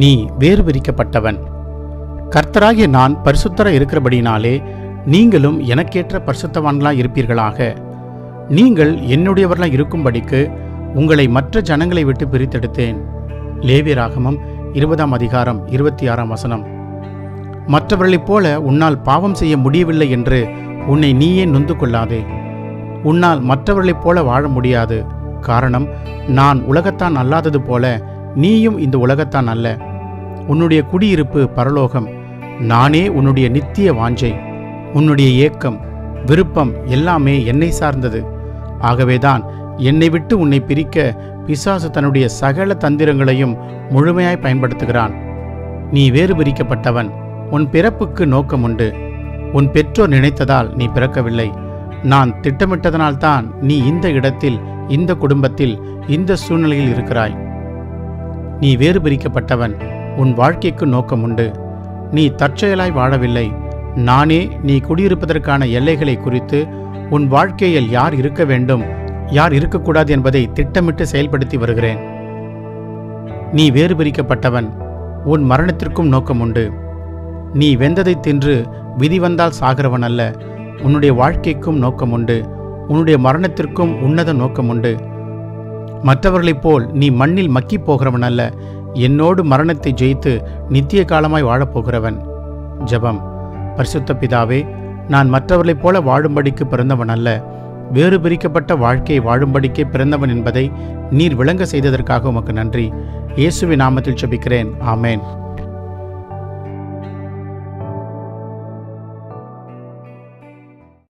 நீ வேறு பிரிக்கப்பட்டவன் கர்த்தராகிய நான் பரிசுத்தர இருக்கிறபடினாலே நீங்களும் எனக்கேற்ற பரிசுத்தவான்களாக இருப்பீர்களாக. நீங்கள் என்னுடையவர்களாக இருக்கும்படிக்கு உங்களை மற்ற ஜனங்களை விட்டு பிரித்தெடுத்தேன். லேவியராகமம் இருபதாம் அதிகாரம் இருபத்தி ஆறாம் வசனம். மற்றவர்களைப் போல உன்னால் பாவம் செய்ய முடியவில்லை என்று உன்னை நீயே நொந்து கொள்ளாதே உன்னால் மற்றவர்களைப் போல வாழ முடியாது. காரணம் நான் உலகத்தான் அல்லாதது போல நீயும் இந்த உலகத்தான் அல்ல. உன்னுடைய குடியிருப்பு பரலோகம். நானே உன்னுடைய நித்திய வாஞ்சை. உன்னுடைய ஏக்கம் விருப்பம் எல்லாமே என்னை சார்ந்தது. ஆகவேதான் என்னை விட்டு உன்னை பிரிக்க பிசாசு தன்னுடைய சகல தந்திரங்களையும் முழுமையாய் பயன்படுத்துகிறான். நீ வேறு பிரிக்கப்பட்டவன் உன் பிறப்புக்கு நோக்கம் உண்டு உன் பெற்றோர் நினைத்ததால் நீ பிறக்கவில்லை. நான் திட்டமிட்டதனால்தான் நீ இந்த இடத்தில் இந்த குடும்பத்தில் இந்த சூழ்நிலையில் இருக்கிறாய். நீ வேறு பிரிக்கப்பட்டவன் உன் வாழ்க்கைக்கு நோக்கம் உண்டு நீ தற்செயலாய் வாழவில்லை. நானே நீ குடியிருப்பதற்கான எல்லைகளை குறித்து உன் வாழ்க்கையில் யார் இருக்க வேண்டும் யார் இருக்கக்கூடாது என்பதை திட்டமிட்டு செயல்படுத்தி வருகிறேன். நீ வேறு பிரிக்கப்பட்டவன் உன் மரணத்திற்கும் நோக்கம் உண்டு நீ வெந்ததை தின்று விதி வந்தால் சாகிறவன் அல்ல. உன்னுடைய வாழ்க்கைக்கும் நோக்கம் உண்டு உன்னுடைய மரணத்திற்கும் உன்னத நோக்கம் உண்டு மற்றவர்களைப் போல் நீ மண்ணில் மக்கிப் போகிறவன் அல்ல. என்னோடு மரணத்தை ஜெயித்து நித்திய காலமாய் வாழப்போகிறவன். ஜெபம். பரிசுத்த பிதாவே நான் மற்றவர்களைப் போல வாழும்படிக்கு பிறந்தவன் அல்ல. வேறு பிரிக்கப்பட்ட வாழ்க்கையை வாழும்படிக்கே பிறந்தவன் என்பதை நீர் விளங்க செய்ததற்காக உமக்கு நன்றி. இயேசுவின் நாமத்தில் செபிக்கிறேன் ஆமேன்.